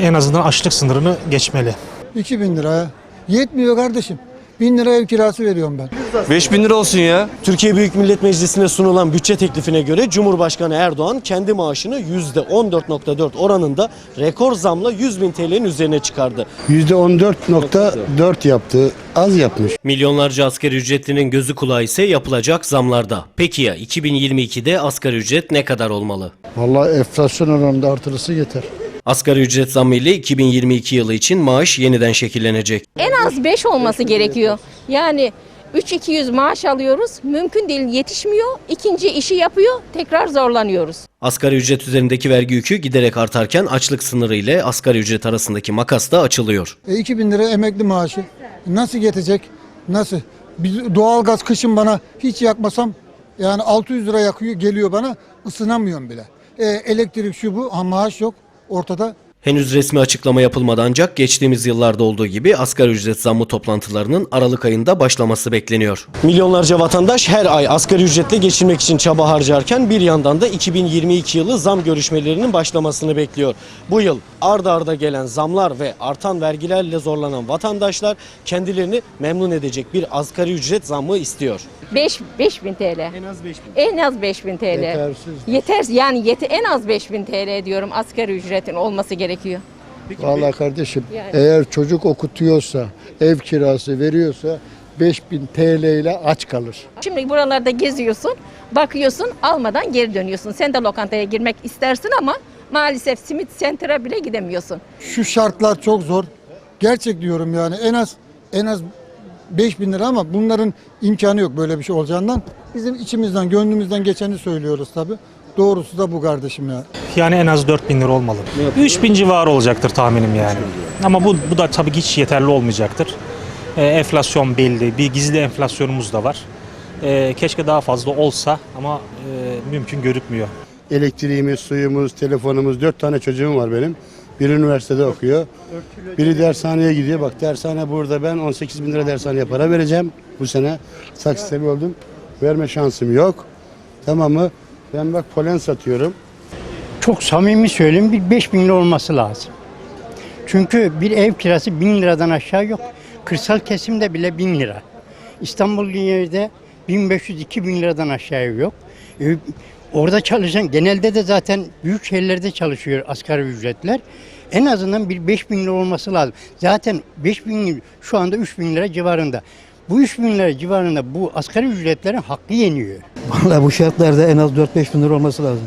en azından açlık sınırını geçmeli. 2000 liraya. Yetmiyor kardeşim. 1000 lira ev kirası veriyorum ben. 5000 lira olsun ya. Türkiye Büyük Millet Meclisi'ne sunulan bütçe teklifine göre Cumhurbaşkanı Erdoğan kendi maaşını %14.4 oranında rekor zamla 100 bin TL'nin üzerine çıkardı. %14.4 yaptı. Az yapmış. Milyonlarca asgari ücretlinin gözü kulağı ise yapılacak zamlarda. Peki ya 2022'de asgari ücret ne kadar olmalı? Vallahi enflasyon oranında artırısı yeter. Asgari ücret zammı ile 2022 yılı için maaş yeniden şekillenecek. En az 5 olması gerekiyor. Yani 3200 maaş alıyoruz. Mümkün değil yetişmiyor. İkinci işi yapıyor. Tekrar zorlanıyoruz. Asgari ücret üzerindeki vergi yükü giderek artarken açlık sınırı ile asgari ücret arasındaki makas da açılıyor. E 2000 lira emekli maaşı. Nasıl yetecek? Nasıl? Bir doğalgaz kışın bana hiç yakmasam yani 600 lira yakıyor geliyor bana ısınamıyorum bile. E, elektrik şu bu ha maaş yok ortada. Henüz resmi açıklama yapılmadı ancak geçtiğimiz yıllarda olduğu gibi asgari ücret zammı toplantılarının Aralık ayında başlaması bekleniyor. Milyonlarca vatandaş her ay asgari ücretle geçinmek için çaba harcarken bir yandan da 2022 yılı zam görüşmelerinin başlamasını bekliyor. Bu yıl arda arda gelen zamlar ve artan vergilerle zorlanan vatandaşlar kendilerini memnun edecek bir asgari ücret zammı istiyor. 5 5000 TL. En az 5 En az 5000 TL. Yetersiz. Yeter yani yeti en az 5000 TL diyorum asgari ücretin olması gerekiyor. Vallahi kardeşim Yani. eğer çocuk okutuyorsa, ev kirası veriyorsa 5000 TL ile aç kalır. Şimdi buralarda geziyorsun, bakıyorsun, almadan geri dönüyorsun. Sen de lokantaya girmek istersin ama maalesef simit center'a bile gidemiyorsun. Şu şartlar çok zor. Gerçek diyorum yani en az en az 5000 lira ama bunların imkanı yok böyle bir şey olacağından. Bizim içimizden, gönlümüzden geçeni söylüyoruz tabii. Doğrusu da bu kardeşim ya. Yani en az 4000 lira olmalı. 3000 civarı olacaktır tahminim yani. Ama bu, bu da tabii hiç yeterli olmayacaktır. Ee, enflasyon belli, bir gizli enflasyonumuz da var. Ee, keşke daha fazla olsa ama e, mümkün görükmüyor. Elektriğimiz, suyumuz, telefonumuz, dört tane çocuğum var benim. Biri üniversitede okuyor. Biri dershaneye gidiyor. Bak dershane burada ben 18 bin lira dershaneye para vereceğim bu sene. Saksısevi oldum. Verme şansım yok. Tamam mı? Ben bak polen satıyorum. Çok samimi söyleyeyim bir 5 bin lira olması lazım. Çünkü bir ev kirası 1000 liradan aşağı yok. Kırsal kesimde bile 1000 lira. İstanbul yerde 1500-2000 liradan aşağı yok. E, orada çalışan genelde de zaten büyük şehirlerde çalışıyor asgari ücretler. En azından bir 5 bin lira olması lazım. Zaten 5 bin şu anda 3 bin lira civarında. Bu 3 bin lira civarında bu asgari ücretlerin hakkı yeniyor. Vallahi bu şartlarda en az 4-5 bin lira olması lazım.